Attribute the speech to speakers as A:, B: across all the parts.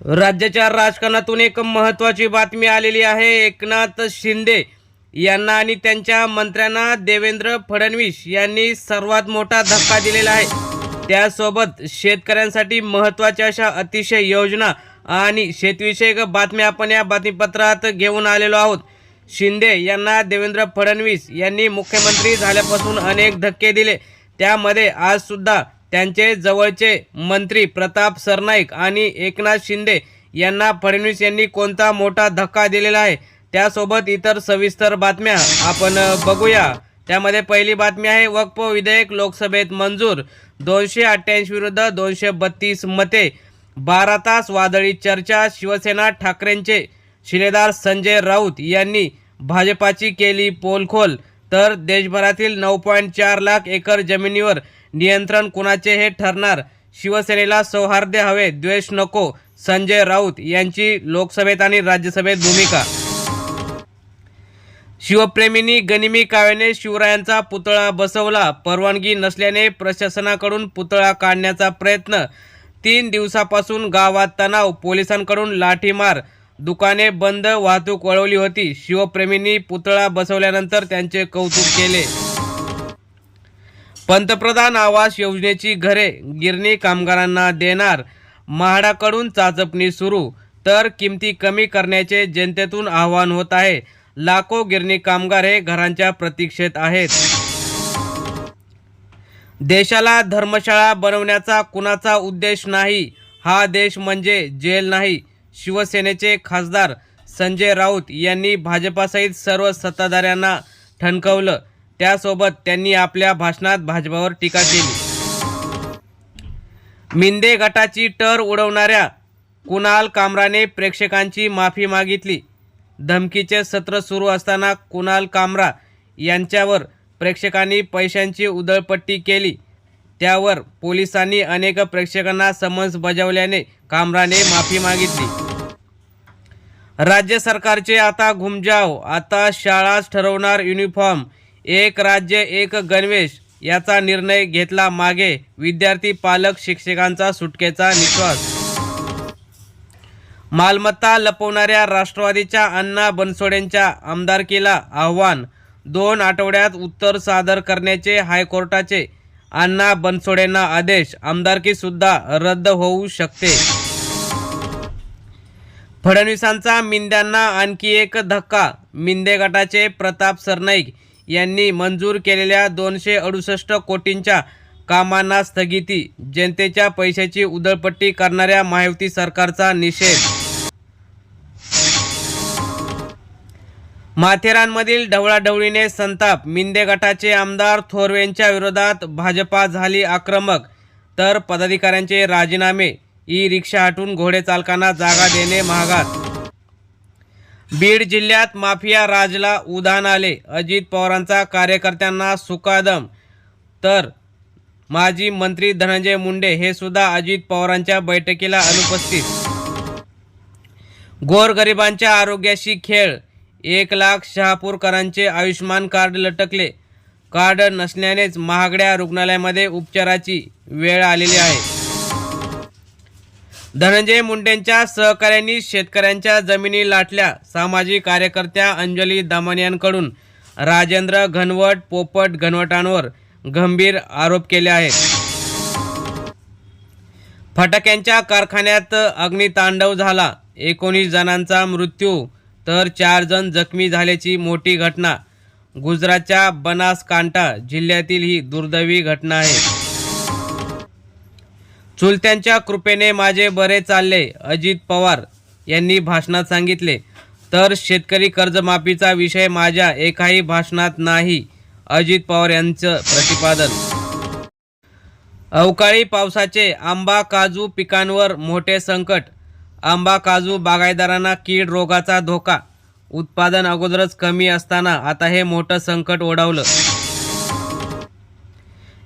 A: राज्याच्या राजकारणातून एक महत्त्वाची बातमी आलेली आहे. एकनाथ शिंदे यांना आणि त्यांच्या मंत्र्यांना देवेंद्र फडणवीस यांनी सर्वात मोठा धक्का दिलेला आहे. त्यासोबत शेतकऱ्यांसाठी महत्त्वाच्या अशा अतिशय योजना आणि शेतविषयक बातम्या आपण या बातमीपत्रात घेऊन आलेलो आहोत. शिंदे यांना देवेंद्र फडणवीस यांनी मुख्यमंत्री झाल्यापासून अनेक धक्के दिले. त्यामध्ये आजसुद्धा त्यांचे जवळचे मंत्री प्रताप सरनाईक आणि एकनाथ शिंदे यांना फडणवीस यांनी कोणता मोठा धक्का दिलेला आहे? त्यासोबत इतर सविस्तर बातम्या आपण बघूया. त्यामध्ये पहिली बातमी आहे वक्फ विधेयक लोकसभेत मंजूर. दोनशे अठ्ठ्याऐंशी विरुद्ध दोनशे बत्तीस मते. बारा तास वादळी चर्चा शिवसेना ठाकरेंचे शिलेदार संजय राऊत यांनी भाजपाची केली पोलखोल. तर देशभरातील नऊ पॉईंट चार लाख एकर जमिनीवर नियंत्रण कुणाचे हे ठरणार? शिवसेनेला सौहार्द हवे द्वेष नको संजय राऊत यांची लोकसभेत आणि राज्यसभेत भूमिका. शिवप्रेमींनी गनिमी काव्याने शिवरायांचा पुतळा बसवला. परवानगी नसल्याने प्रशासनाकडून पुतळा काढण्याचा प्रयत्न. तीन दिवसापासून गावात तणाव पोलिसांकडून लाठीमार. दुकाने बंद वाहतूक वळवली होती. शिवप्रेमींनी पुतळा बसवल्यानंतर त्यांचे कौतुक केले. पंतप्रधान आवास योजनेची घरे गिरणी कामगारांना देणार. म्हाडाकडून चाचपणी सुरू तर किमती कमी करण्याचे जनतेतून आवाहन होत आहे. लाखो गिरणी कामगार हे घरांच्या प्रतीक्षेत आहेत. देशाला धर्मशाळा बनवण्याचा कुणाचा उद्देश नाही हा देश म्हणजे जेल नाही शिवसेनेचे खासदार संजय राऊत यांनी भाजपासहित सर्व सत्ताधाऱ्यांना ठणकवलं. त्यासोबत त्यांनी आपल्या भाषणात भाजपावर टीका केली. मिंदे गटाची टर उडवणाऱ्या कुणाल कामराने प्रेक्षकांची माफी मागितली. धमकीचे सत्र सुरू असताना कुणाल कामरा यांच्यावर प्रेक्षकांनी पैशांची उधळपट्टी केली. त्यावर पोलिसांनी अनेक प्रेक्षकांना समन्स बजावल्याने कामराने माफी मागितली. राज्य सरकारचे आता घुमजाव. आता शाळाच ठरवणार युनिफॉर्म एक राज्य एक गणवेश याचा निर्णय घेतला मागे विद्यार्थी पालक शिक्षकांचा सुटकेचा निश्वास. मालमत्ता लपवणाऱ्या राष्ट्रवादीच्या अण्णा बनसोडेंच्या आमदारकीला आव्हान. दोन आठवड्यात उत्तर सादर करण्याचे हायकोर्टाचे अण्णा बनसोडेंना आदेश. आमदारकीसुद्धा रद्द होऊ शकते. फडणवीसांचा मिंद्यांना आणखी एक धक्का. मिंदे गटाचे प्रताप सरनाईक यांनी मंजूर केलेल्या दोनशे अडुसष्ट कोटींच्या कामांना स्थगिती जनतेच्या पैशाची उधळपट्टी करणाऱ्या महायुती सरकारचा निषेध. माथेरानमधील ढवळाढवळीने संताप मिंदे गटाचे आमदार थोरवेंच्या विरोधात भाजपा झाली आक्रमक तर पदाधिकाऱ्यांचे राजीनामे ई रिक्षा हटून घोडे चालकांना जागा देणे महागात. बीड जिल्ह्यात माफिया राजला उधाण आले. अजित पवारांचा कार्यकर्त्यांना सुकादम. तर माजी मंत्री धनंजय मुंडे हे सुद्धा अजित पवारांच्या बैठकीला अनुपस्थित. गोरगरिबांच्या आरोग्याशी खेळ. एक लाख शहापूरकरांचे आयुष्यमान कार्ड लटकले. कार्ड नसल्यानेच महागड्या रुग्णालयामध्ये उपचाराची वेळ आलेली आहे. धनंजय मुंडेंच्या सहकाऱ्यांनी शेतकऱ्यांच्या जमिनी लाटल्या. सामाजिक कार्यकर्त्या अंजली दामनियांकडून राजेंद्र घनवट पोपट घनवटांवर गंभीर आरोप केले आहेत. फटाक्यांच्या कारखान्यात अग्नितांडव झाला. एकोणीस जणांचा मृत्यू तर चार जण जखमी झाल्याची मोठी घटना. गुजरातच्या बनासकांठा जिल्ह्यातील ही दुर्दैवी घटना आहे. चुलत्यांच्या कृपेने माझे बरे चालले अजित पवार यांनी भाषणात सांगितले. तर शेतकरी कर्जमाफीचा विषय माझ्या एकाही भाषणात नाही अजित पवार यांचं प्रतिपादन. अवकाळी पावसाचे आंबा काजू पिकांवर मोठे संकट. आंबा काजू बागायदारांना कीड रोगाचा धोका. उत्पादन अगोदरच कमी असताना आता हे मोठं संकट ओढावलं.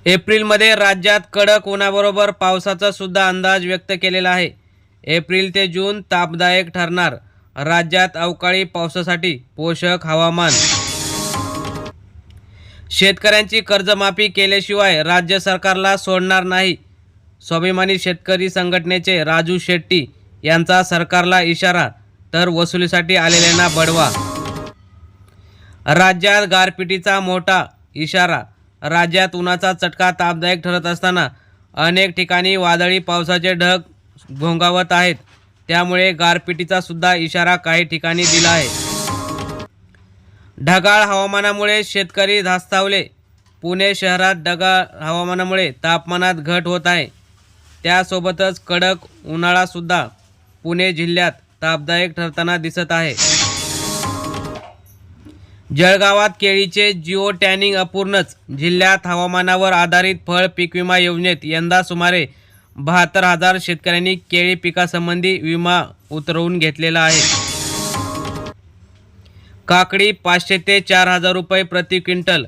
A: एप्रिलमध्ये राज्यात कडक उन्हाबरोबर पावसाचा सुद्धा अंदाज व्यक्त केलेला आहे. एप्रिल ते जून तापदायक ठरणार. राज्यात अवकाळी पावसासाठी पोषक हवामान. शेतकऱ्यांची कर्जमाफी केल्याशिवाय राज्य सरकारला सोडणार नाही. स्वाभिमानी शेतकरी संघटनेचे राजू शेट्टी यांचा सरकारला इशारा तर वसुलीसाठी आलेल्यांना बडवा. राज्यात गारपिटीचा मोठा इशारा राज्यात उन्हाचा चटका तापदायक ठरत असताना अनेक ठिकाणी वादळी पावसाचे ढग घोंगावत आहेत. त्यामुळे गारपिटीचा सुद्धा इशारा काही ठिकाणी दिला आहे. ढगाळ हवामानामुळे शेतकरी धास्तावले. पुणे शहरात ढगाळ हवामानामुळे तापमानात घट होत आहे. त्यासोबतच कडक उन्हाळासुद्धा पुणे जिल्ह्यात तापदायक ठरताना दिसत आहे. जळगावात केळीचे जिओ टॅनिंग अपूर्णच. जिल्ह्यात हवामानावर आधारित फळ पीक विमा योजनेत यंदा सुमारे बहात्तर हजार शेतकऱ्यांनी केळी पिकासंबंधी विमा उतरवून घेतलेला आहे. काकडी पाचशे ते चार हजार रुपये प्रति क्विंटल.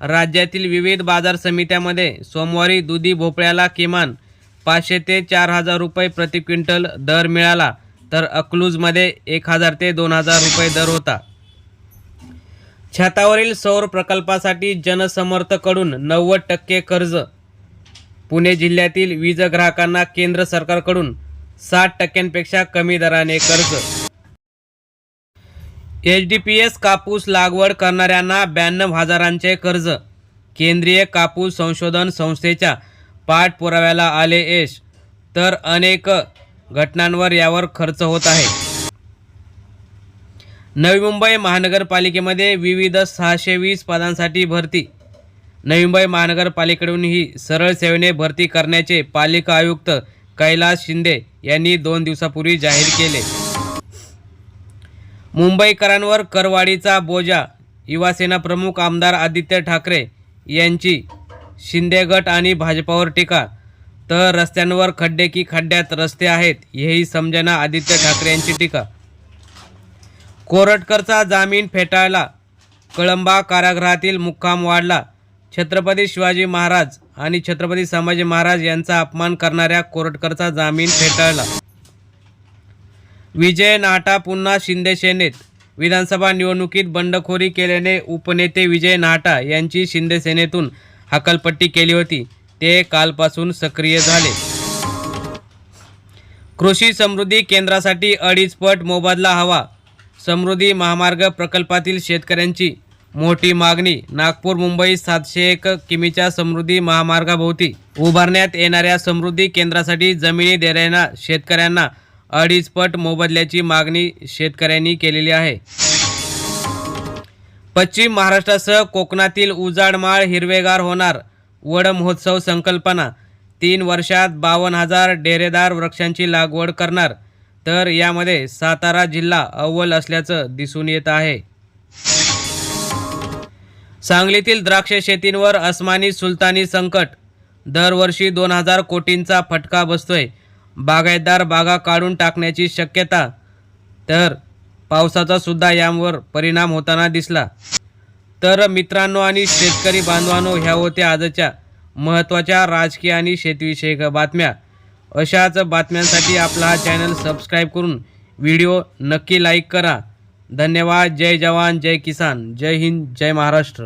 A: राज्यातील विविध बाजार समित्यामध्ये सोमवारी दुधी भोपळ्याला किमान पाचशे ते चार हजार रुपये प्रति क्विंटल दर मिळाला तर अकलूजमध्ये एक हजार ते दोन हजार रुपये दर होता. छतावरील सौर प्रकल्पासाठी जनसमर्थकडून नव्वद टक्के कर्ज. पुणे जिल्ह्यातील वीज ग्राहकांना केंद्र सरकारकडून साठ टक्क्यांपेक्षा कमी दराने कर्ज. एच डी पी एस कापूस लागवड करणाऱ्यांना ब्याण्णव हजारांचे कर्ज. केंद्रीय कापूस संशोधन संस्थेच्या पाठपुराव्याला आले यश. तर अनेक घटनांवर यावर खर्च होत आहे. नवी मुंबई महानगरपालिकेमध्ये विविध सहाशे वीस पदांसाठी भरती. नवी मुंबई महानगरपालिकेकडून ही सरळ सेवेने भरती करण्याचे पालिका आयुक्त कैलास शिंदे यांनी दोन दिवसापूर्वी जाहीर केले. मुंबईकरांवर करवाढीचा बोजा युवासेना प्रमुख आमदार आदित्य ठाकरे यांची शिंदे गट आणि भाजपावर टीका. तर रस्त्यांवर खड्डे की खड्ड्यात रस्ते आहेत हेही समजना आदित्य ठाकरे यांची टीका. कोरटकरचा जामीन फेटाळला. कळंबा कारागृहातील मुक्काम वाढला. छत्रपती शिवाजी महाराज आणि छत्रपती संभाजी महाराज यांचा अपमान करणाऱ्या कोरटकरचा जामीन फेटाळला. विजय नाटा पुन्हा शिंदे सेनेत. विधानसभा निवडणुकीत बंडखोरी केल्याने उपनेते विजय नाटा यांची शिंदे सेनेतून हकालपट्टी केली होती. ते कालपासून सक्रिय झाले. कृषी समृद्धी केंद्रासाठी अडीच पट मोबदला हवा. समृद्धी महामार्ग प्रकल्पातील शेतकऱ्यांची मोठी मागणी. नागपूर मुंबई सातशे एक किमीच्या समृद्धी महामार्गाभोवती उभारण्यात येणाऱ्या समृद्धी केंद्रासाठी जमिनी देणाऱ्या शेतकऱ्यांना अडीच पट मोबदल्याची मागणी शेतकऱ्यांनी केलेली आहे. पश्चिम महाराष्ट्रासह कोकणातील उजाड माळ हिरवेगार होणार. वड महोत्सव संकल्पना. तीन वर्षात बावन्न हजार डेरेदार वृक्षांची लागवड करणार. तर यामध्ये सातारा जिल्हा अव्वल असल्याचं दिसून येत आहे. सांगलीतील द्राक्ष शेतींवर अस्मानी सुलतानी संकट. दरवर्षी दोन हजार कोटींचा फटका बसतोय. बागायतदार बागा काढून टाकण्याची शक्यता. तर पावसाचा सुद्धा यावर परिणाम होताना दिसला. तर मित्रांनो आणि शेतकरी बांधवांनो ह्या होत्या आजच्या महत्त्वाच्या राजकीय आणि शेतीविषयक बातम्या. अशाच बातम्यांसाठी आपला हा चॅनल सबस्क्राईब करून व्हिडिओ नक्की लाईक करा. धन्यवाद. जय जवान जय किसान. जय हिंद जय महाराष्ट्र.